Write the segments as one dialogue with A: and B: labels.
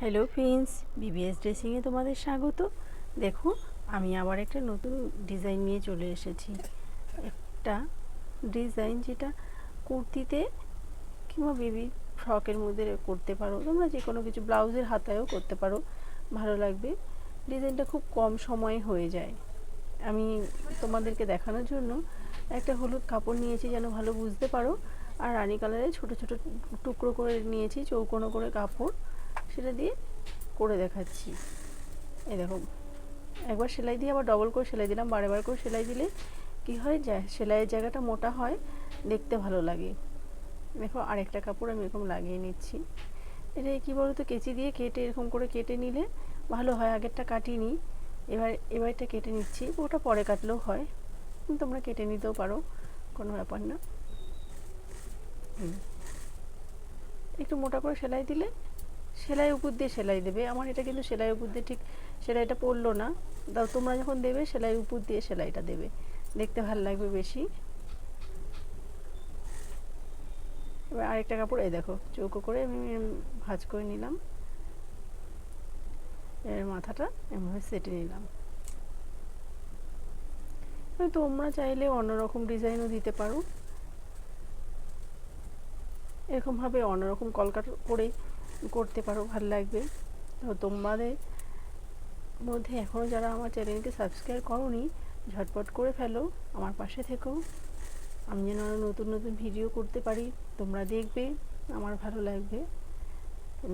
A: Hello friends BBS ড্রেসিংয়ে তোমাদের স্বাগত। দেখো, আমি আবার একটা নতুন ডিজাইন নিয়ে চলে এসেছি। একটা ডিজাইন যেটা কুর্তিতে কিংবা বেবি ফ্রকের মধ্যে করতে পারো। তোমরা যে কোনো কিছু ব্লাউজের হাতায়ও করতে পারো, ভালো লাগবে। ডিজাইনটা খুব কম সময়ে হয়ে যায়। আমি তোমাদেরকে দেখানোর জন্য একটা হলুদ কাপড় নিয়েছি যেন ভালো বুঝতে পারো। আর রানী কালারে ছোট ছোট টুকরো করে নিয়েছি চৌকোনো করে কাপড়। সেটা দিয়ে করে দেখাচ্ছি। এই দেখো, একবার সেলাই দিয়ে আবার ডবল করে সেলাই দিলাম, বারে করে সেলাই দিলে কি হয় সেলাইয়ের জায়গাটা মোটা হয়, দেখতে ভালো লাগে। দেখো, আরেকটা কাপড় আমি এরকম লাগিয়ে নিচ্ছি। এটা কী বলতো, কেচি দিয়ে কেটে, এরকম করে কেটে নিলে ভালো হয়, আগেরটা কাটিনি, এবার, এবারটা কেটে নিচ্ছি, ওটা পরে কাটলেও হয়। তোমরা কেটে নিতেও পারো, কোনো ব্যাপার না। একটু মোটা করে সেলাই দিলে সেলাই উপর দিয়ে সেলাই দেবে। আমার এটা কিন্তু সেলাই উপর দিয়ে ঠিক সেলাইটা পড়ল না। দাও, তোমরা যখন দেবে, সেলাই উপর দিয়ে সেলাইটা দেবে। দেখতে ভালো লাগবে বেশি। এবার আরেকটা কাপড়, এই দেখো, চৌকো করে আমি ভাজ করে নিলাম। এর মাথাটা এমনভাবে সেটে নিলাম। তোমরা চাইলে অন্যরকম ডিজাইনও দিতে পারো। এরকমভাবে অন্যরকম কলকাট করে করতে পারো, ভালো লাগবে। তো তোমাদের মধ্যে এখনও যারা আমার চ্যানেলকে সাবস্ক্রাইব করনি, ঝটপট করে ফেলো, আমার পাশে থেকো। আমি যেন নতুন নতুন ভিডিও করতে পারি, তোমরা দেখবে, আমার ভালো লাগবে।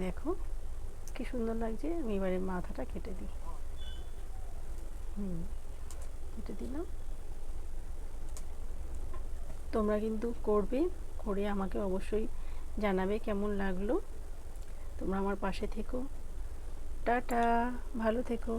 A: দেখো, কি সুন্দর লাগছে, আমি এবারে মাথাটা কেটে দিই। হুম, কেটে দিলাম। তোমরা কিন্তু করবে, করে আমাকে অবশ্যই জানাবে কেমন লাগল। তোমরা আমার পাশে থেকো। টাটা ভালো থেকো।